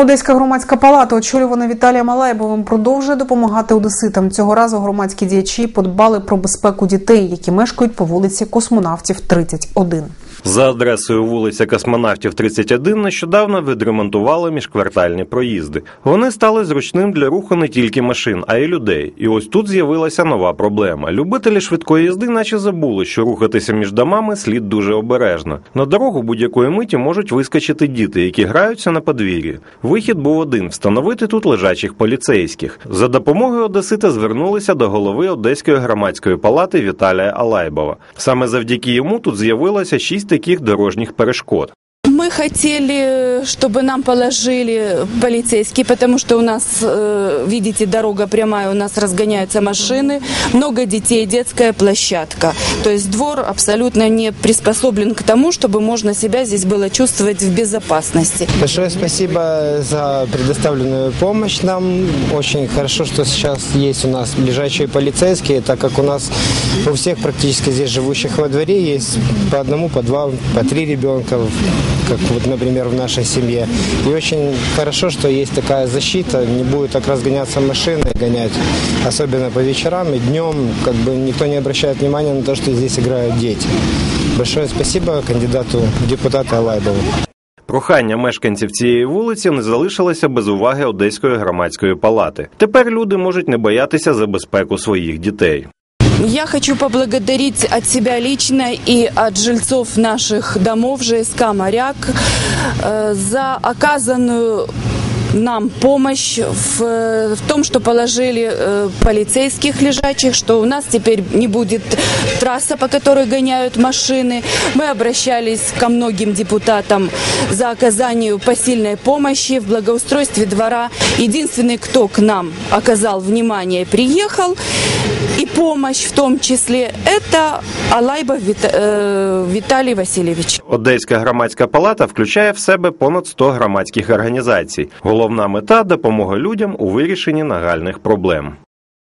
Одеська громадська палата, очолювана Віталієм Малайбовим, продовжує допомагати одеситам. Цього разу громадські діячі подбали про безпеку дітей, які мешкають по вулиці Космонавтів 31. За адресою вулиця Космонавтів 31 нещодавно відремонтували міжквартальні проїзди. Вони стали зручним для руху не тільки машин, а й людей. І ось тут з'явилася нова проблема. Любителі швидкої їзди, наче забули, що рухатися між домами слід дуже обережно. На дорогу будь-якої миті можуть вискочити діти, які граються на подвір'ї. Вихід був один встановити тут лежачих поліцейських. За допомогою Одесита звернулися до голови Одеської громадської палати Віталія Алайбова. Саме завдяки йому тут з'явилося шість таких дорожніх перешкод. Хотели, чтобы нам положили полицейские, потому что у нас, э, видите, дорога прямая, у нас разгоняются машины, много детей, детская площадка. То есть двор абсолютно не приспособлен к тому, чтобы можно себя здесь было чувствовать в безопасности. Большое спасибо за предоставленную помощь нам. Очень хорошо, что сейчас есть у нас лежачие полицейские, так как у нас у всех практически здесь живущих во дворе есть по одному, по два, по три ребенка, как вот, например, в нашей семье. И очень хорошо, что есть такая защита, не будет так разгоняться машины, гонять, особенно по вечерам и днем, как бы никто не обращает внимания на то, что здесь играют дети. Большое спасибо кандидату в депутаты Алайбову. Прохання мешканців цієї вулиці не залишилося без уваги Одеської громадської палати. Тепер люди можуть не боятися за безпеку своїх дітей. Я хочу поблагодарить от себя лично и от жильцов наших домов ЖСК «Моряк» э, за оказанную нам помощь в, в том, что положили э, полицейских лежачих, что у нас теперь не будет трасса, по которой гоняют машины. Мы обращались ко многим депутатам за оказанию посильной помощи в благоустройстве двора. Единственный, кто к нам оказал внимание, приехал помощь в том числе, это Алайбов Вита- э, Виталий Васильевич. Одеська громадська палата включає в себе понад 100 громадських організацій. Головна мета допомога людям у вирішенні нагальних проблем.